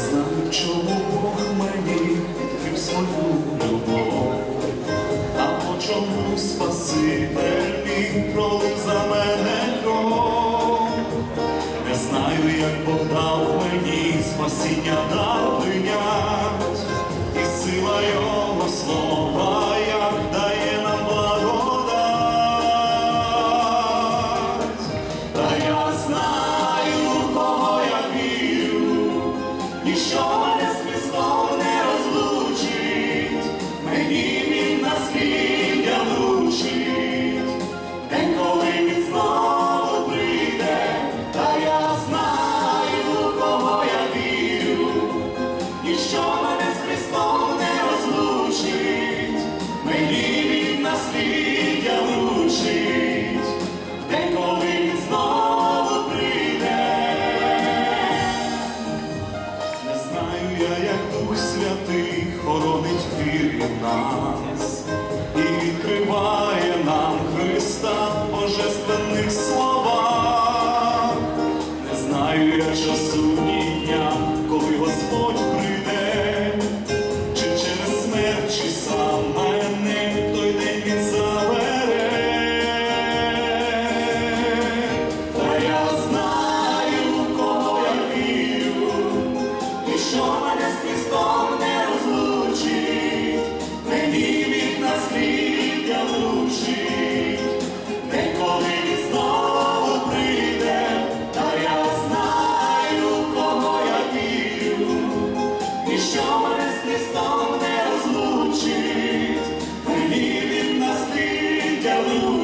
знаю, чому Бог мені відкрив свою любов, а по чому Спаситель мій пролив за мене кров. Не знаю, як Бог дав мені спасіння даруня, і сила його слова. Ніщо мене з Христом не розлучить, мені він насліддя вручить, день, коли він знову прийде, та я знаю, кого я вірю, ніщо мене з Христом не розлучить, мені він насліддя знаю я, як Дух Святий хоронить вірі нас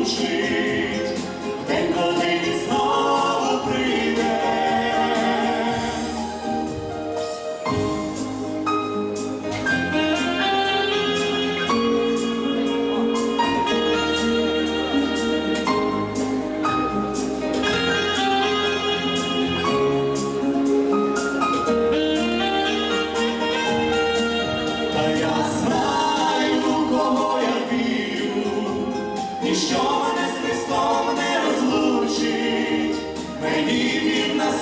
вручить, день, коли він знову прийде. Та я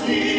see.